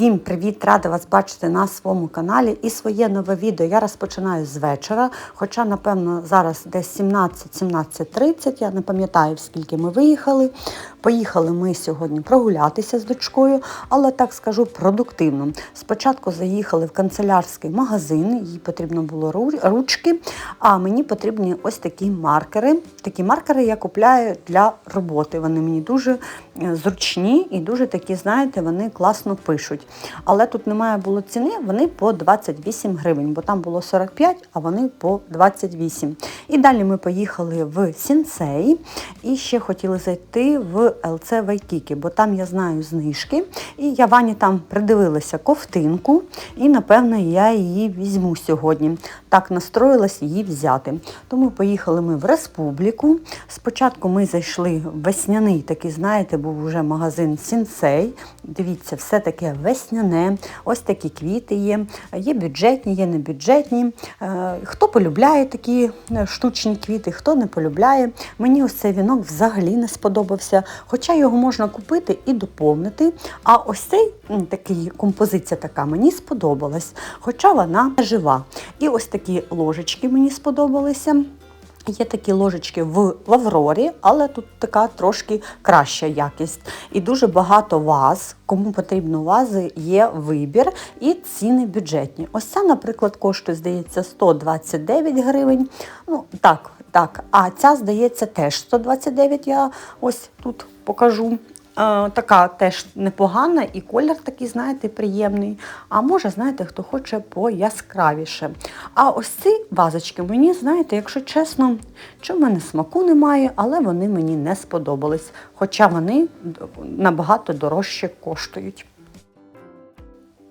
Всім привіт! Рада вас бачити на своєму каналі. І своє нове відео я розпочинаю з вечора. Хоча, напевно, зараз десь 17-17.30, я не пам'ятаю, скільки ми виїхали. Поїхали ми сьогодні прогулятися з дочкою, але так скажу продуктивно. Спочатку заїхали в канцелярський магазин, їй потрібно було ручки, а мені потрібні ось такі маркери. Такі маркери я купляю для роботи. Вони мені дуже зручні і дуже такі, знаєте, вони класно пишуть. Але тут немає було ціни, вони по 28 гривень, бо там було 45, а вони по 28. І далі ми поїхали в Сінсей і ще хотіли зайти в ЛЦ Вайкікі, бо там я знаю знижки. І я Вані там придивилася ковтинку, і напевно я її візьму сьогодні. Так настроїлась її взяти. Тому поїхали ми в республіку. Спочатку ми зайшли в весняний такий, знаєте, був вже магазин Сінсей. Дивіться, все таке весняне. Ось такі квіти є. Є бюджетні, є небюджетні. Е, Хто полюбляє такі е, штучні квіти, хто не полюбляє. Мені ось цей вінок взагалі не сподобався. Хоча його можна купити і доповнити. А ось цей такий композиція така мені сподобалась, хоча вона жива. І ось такі ложечки мені сподобалися. Є такі ложечки в в Аврорі, але тут така трошки краща якість. І дуже багато ваз. Кому потрібно вази, є вибір і ціни бюджетні. Ось ця, наприклад, коштує, здається, 129 гривень. Ну, так, так. А ця, здається, теж 129, я ось тут покажу. Е, Така теж непогана, і колір такий, знаєте, приємний. А може, знаєте, хто хоче пояскравіше. А ось ці вазочки мені, знаєте, якщо чесно, чи в мене смаку немає, але вони мені не сподобались. Хоча вони набагато дорожче коштують.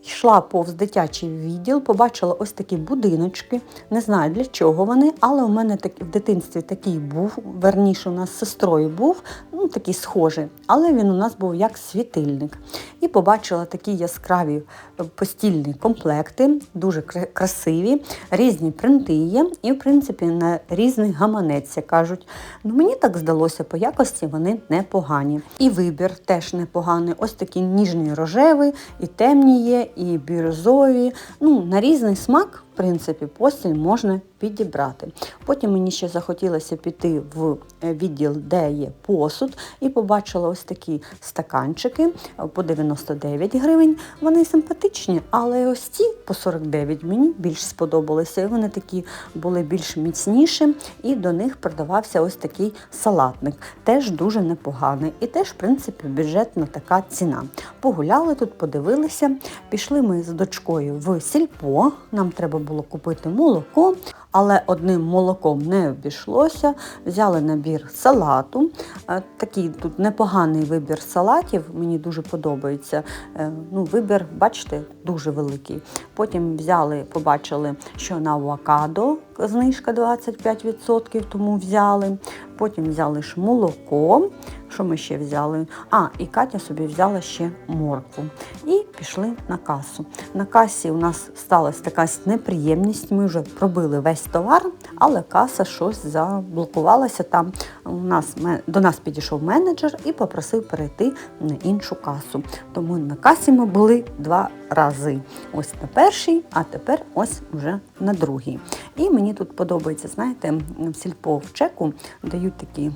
Йшла повз дитячий відділ, побачила ось такі будиночки. Не знаю для чого вони, але у мене так, в дитинстві такий був, верніше у нас з сестрою був, ну такий схожий, але він у нас був як світильник. І побачила такі яскраві е, постільні комплекти, дуже красиві, різні принти є, і, в принципі, на різний гаманець, як кажуть. Ну, мені так здалося, по якості вони непогані. І вибір теж непоганий. Ось такі ніжні рожеві, і темні є, і бірюзові. Ну, на різний смак, принципі, постіль можна підібрати. Потім мені ще захотілося піти в е, відділ, де є посуд, і побачила ось такі стаканчики е, по 99 гривень. Вони симпатичні, але ось ці по 49 мені більш сподобалися. І вони такі були більш міцніші, і до них продавався ось такий салатник. Теж дуже непоганий. І теж, в принципі, бюджетна така ціна. Погуляли тут, подивилися. Пішли ми з дочкою в сільпо. Нам треба купити молоко, але одним молоком не обійшлося. Взяли набір салату. Е, Такий тут непоганий вибір салатів. Мені дуже подобається. Е, Ну, вибір, бачите, дуже великий. Потім взяли, побачили, що на авокадо знижка 25%, тому взяли. Потім взяли ж молоко. Що ми ще взяли? А, і Катя собі взяла ще моркву. І пішли на касу. На касі у нас сталася така неприємність. Ми вже пробили весь товар, але каса щось заблокувалася там. У нас до нас підійшов менеджер і попросив перейти на іншу касу. Тому на касі ми були два рази. Ось на першій, а тепер ось вже на другій. І мені тут подобається, знаєте, в сільпо в чеку дають такі,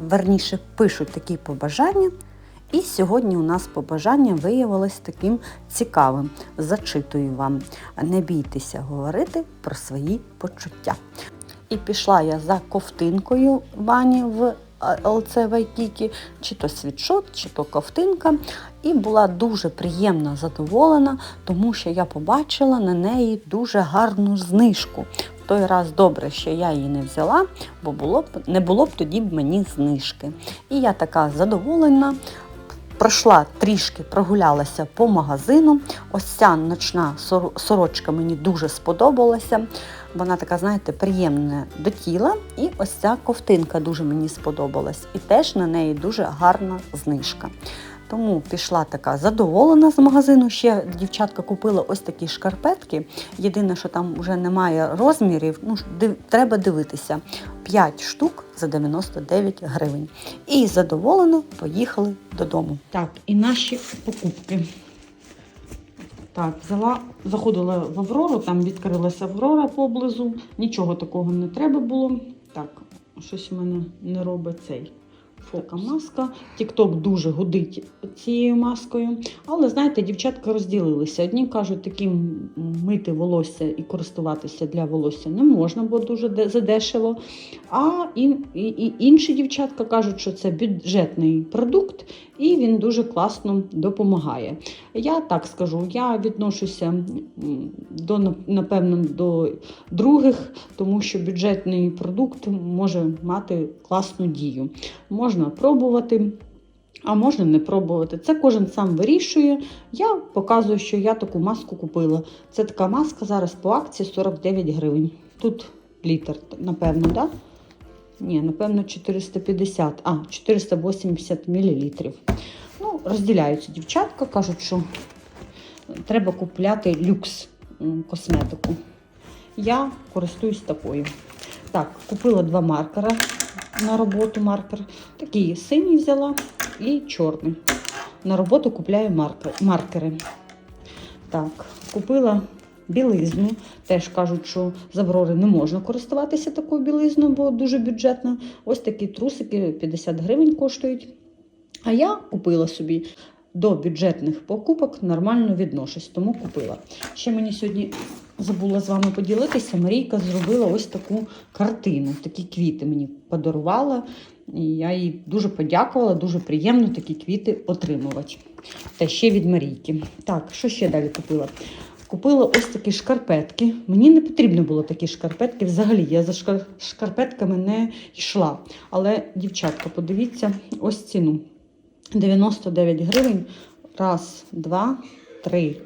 верніше пишуть такі побажання. І сьогодні у нас побажання виявилось таким цікавим. Зачитую вам. Не бійтеся говорити про свої почуття. І пішла я за ковтинкою Вані в е, ЛЦ Вайкікі, чи то світшот, чи то ковтинка. І була дуже приємно задоволена, тому що я побачила на неї дуже гарну знижку. В той раз добре, що я її не взяла, бо було б, не було б тоді б мені знижки. І я така задоволена. Пройшла трішки, прогулялася по магазину. Ось ця ночна сорочка мені дуже сподобалася. Вона така, знаєте, приємна до тіла. І ось ця ковтинка дуже мені сподобалась. І теж на неї дуже гарна знижка. Тому пішла така задоволена з магазину. Ще дівчатка купила ось такі шкарпетки. Єдине, що там вже немає розмірів, ну див- треба дивитися. 5 штук за 99 гривень. І задоволено поїхали додому. Так, і наші покупки. Так, взяла, заходила в Аврору, там відкрилася Аврора поблизу. Нічого такого не треба було. Так, щось у мене не робить цей. Така маска. Тікток дуже гудить цією маскою. Але знаєте, дівчатка розділилися. Одні кажуть, таким мити волосся і користуватися для волосся не можна, бо дуже задешево. А і, і, і інші дівчатка кажуть, що це бюджетний продукт і він дуже класно допомагає. Я так скажу, я відношуся до напевно до других, тому що бюджетний продукт може мати класну дію. Можна пробувати. А можна не пробувати. Це кожен сам вирішує. Я показую, що я таку маску купила. Це така маска зараз по акції 49 гривень. Тут літр, напевно, так? Да? Ні, напевно, 450, а, 480 мл. Ну, розділяються дівчатка, кажуть, що треба купляти люкс косметику. Я користуюсь такою. Так, купила два маркера на роботу маркер. Такий синій взяла і чорний. На роботу купляю маркери. Так, купила білизну. Теж кажуть, що з Аврори не можна користуватися такою білизною, бо дуже бюджетна. Ось такі трусики 50 гривень коштують. А я купила собі до бюджетних покупок нормально відношусь, тому купила. Ще мені сьогодні забула з вами поділитися. Марійка зробила ось таку картину. Такі квіти мені подарувала. І я їй дуже подякувала, дуже приємно такі квіти отримувати. Та ще від Марійки. Так, що ще далі купила? Купила ось такі шкарпетки. Мені не потрібно було такі шкарпетки. Взагалі, я за шкарпетками не йшла. Але, дівчатка, подивіться ось ціну. 99 гривень. Раз, два, три,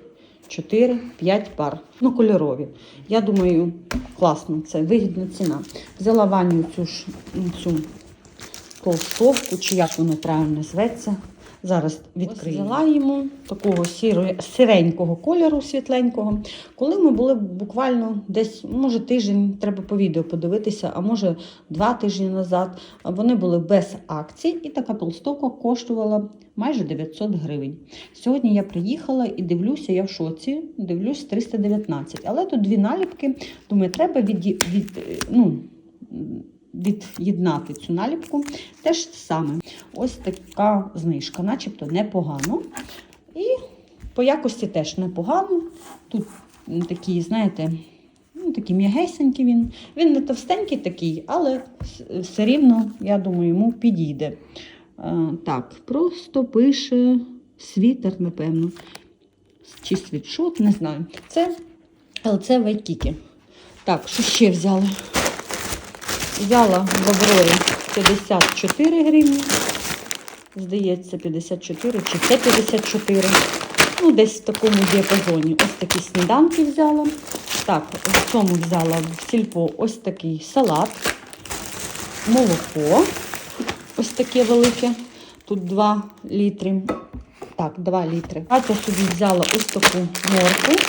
чотири, п'ять пар. Ну, кольорові. Я думаю, класно, це вигідна ціна. Взяла ванню цю, ж- цю толстовку, чи як воно правильно зветься. Зараз взяла йому такого сіро, сиренького кольору, світленького. Коли ми були буквально десь, може, тиждень, треба по відео подивитися, а може два тижні назад, вони були без акцій, і така толстовка коштувала майже 900 гривень. Сьогодні я приїхала і дивлюся, я в шоці, дивлюсь 319. Але тут дві наліпки. Думаю, треба від, від, ну, від'єднати цю наліпку. Теж саме. Ось така знижка, начебто непогано. І по якості теж непогано. Тут такі, знаєте, ну, такі м'ягесенький він. Він не товстенький такий, але все рівно, я думаю, йому підійде. Е, так, просто пише світер, напевно. Чи світшот, не знаю. Це ЛЦ Вайкікі. Так, що ще взяли? Взяла в Аврорі 54 гривні. Здається, 54 чи це 54. Ну, десь в такому діапазоні. Ось такі сніданки взяла. Так, в цьому взяла в сільпо ось такий салат, молоко. Ось таке велике. Тут 2 літри. Так, 2 літри. Катя собі взяла ось таку морку.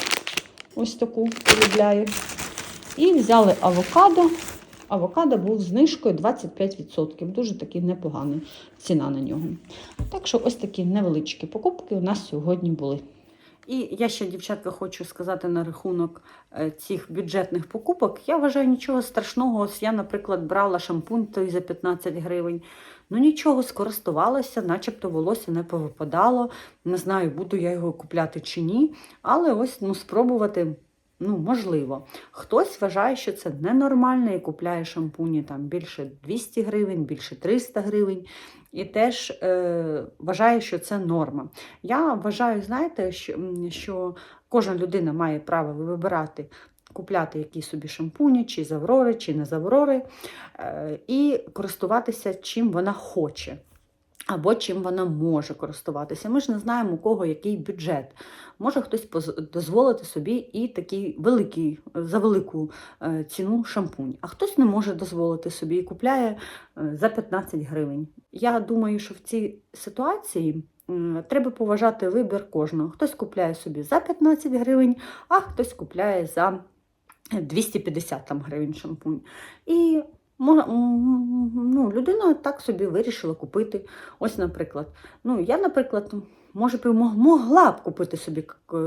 Ось таку полюбляю. І взяли авокадо. Авокадо був знижкою 25%. Дуже такий непоганий ціна на нього. Так що ось такі невеличкі покупки у нас сьогодні були. І я ще, дівчатка, хочу сказати на рахунок е, цих бюджетних покупок. Я вважаю нічого страшного. Ось я, наприклад, брала шампунь той за 15 гривень. Ну нічого, скористувалася, начебто волосся не повипадало. Не знаю, буду я його купляти чи ні. Але ось ну, спробувати ну, можливо. Хтось вважає, що це ненормально і купляє шампуні там більше 200 гривень, більше 300 гривень. І теж е, вважає, що це норма. Я вважаю, знаєте, що, що кожна людина має право вибирати, купляти які собі шампуні, чи з Аврори, чи не з Аврори, е, і користуватися чим вона хоче. Або чим вона може користуватися. Ми ж не знаємо, у кого який бюджет. Може хтось дозволити собі і такий великий, за велику е, ціну шампунь, а хтось не може дозволити собі і купляє е, за 15 гривень. Я думаю, що в цій ситуації треба поважати вибір кожного. Хтось купляє собі за 15 гривень, а хтось купляє за 250 там, гривень шампунь. І ну, людина так собі вирішила купити. Ось, наприклад. Ну, я, наприклад, Може б могла б купити собі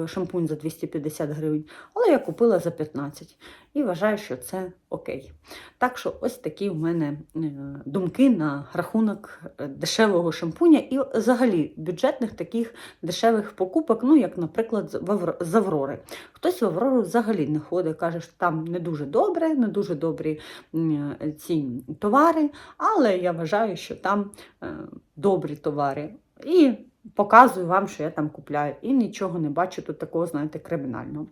шампунь за 250 гривень, але я купила за 15 і вважаю, що це окей. Так що ось такі в мене е, думки на рахунок е, дешевого шампуня і взагалі бюджетних таких дешевих покупок, ну як, наприклад, з Аврори. Хтось в Аврору взагалі не ходить, каже, що там не дуже добре, не дуже добрі е, ці товари, але я вважаю, що там добрі товари. І показую вам, що я там купляю. І нічого не бачу тут такого, знаєте, кримінального.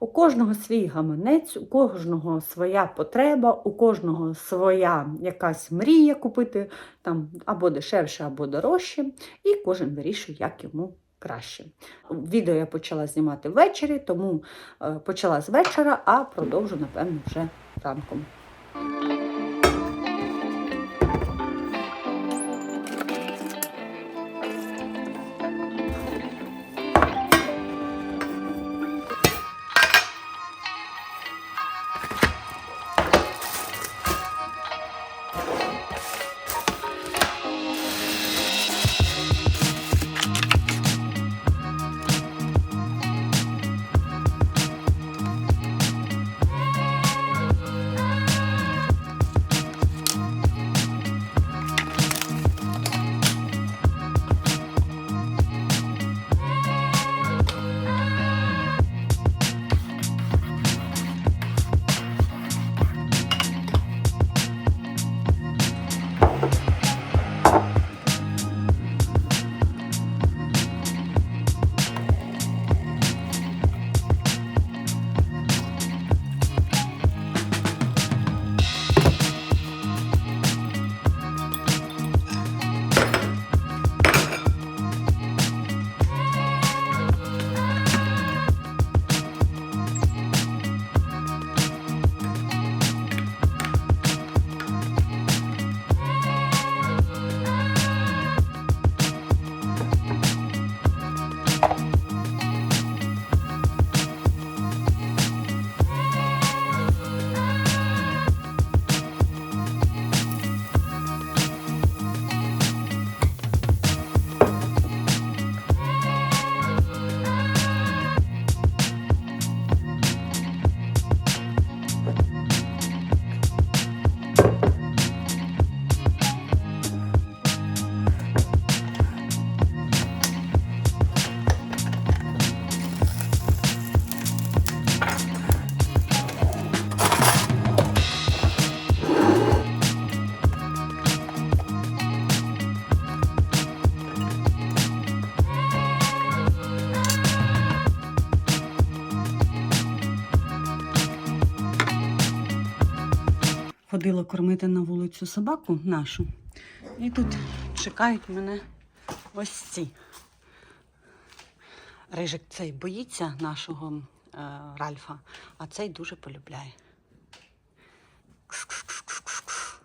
У кожного свій гаманець, у кожного своя потреба, у кожного своя якась мрія купити там або дешевше, або дорожче, і кожен вирішує, як йому краще. Відео я почала знімати ввечері, тому е, почала з вечора, а продовжу, напевно, вже ранком. Ходила кормити на вулицю собаку нашу. І тут чекають мене ось ці. Рижик цей боїться нашого е, Ральфа, а цей дуже полюбляє. Кс-кс-кс-кс-кс.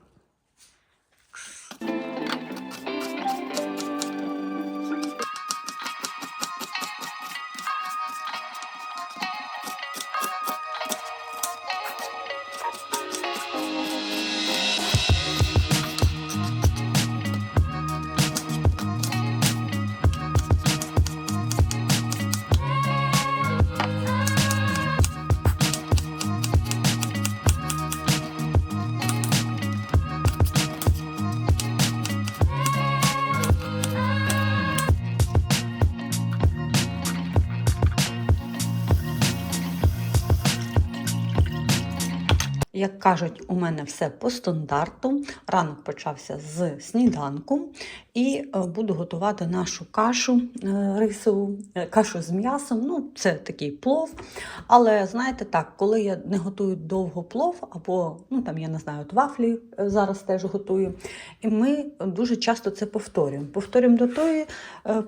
Як кажуть, у мене все по стандарту. Ранок почався з сніданку і е, буду готувати нашу кашу е, рисову, е, кашу з м'ясом. Ну, це такий плов. Але знаєте так, коли я не готую довго плов, або ну там я не знаю, от вафлі зараз теж готую. І ми дуже часто це повторюємо. Повторюємо до тої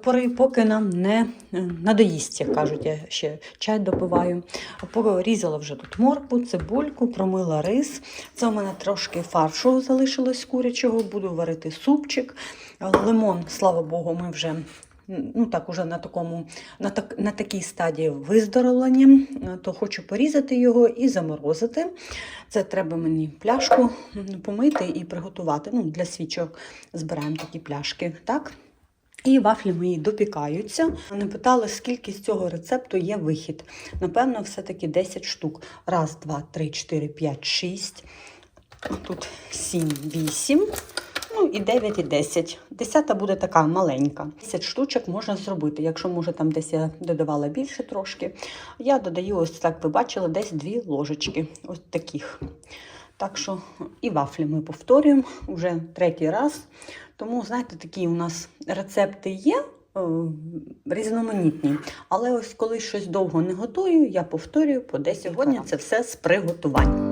пори, поки нам не надоїсть, як кажуть, я ще чай допиваю. Порізала вже тут моркву, цибульку, промила рис. Це у мене трошки фаршу залишилось курячого, буду варити супчик. Лимон, слава Богу, ми вже. Ну так, уже на такому на, так, на такій стадії виздоровлення, то хочу порізати його і заморозити. Це треба мені пляшку помити і приготувати. Ну, для свічок збираємо такі пляшки. Так? І вафлі мої допікаються. Вони питали, скільки з цього рецепту є вихід. Напевно, все-таки 10 штук. Раз, два, три, чотири, п'ять, шість. Тут 7, 8. Ну і 9 і 10. Десята буде така маленька. 10 штучок можна зробити. Якщо, може, там десь я додавала більше трошки. Я додаю, ось так ви бачили, десь 2 ложечки. Ось таких. Так що і вафлі ми повторюємо вже третій раз. Тому, знаєте, такі у нас рецепти є. е, Різноманітні, але ось коли щось довго не готую, я повторюю по 10 сьогодні. Це все з приготувань.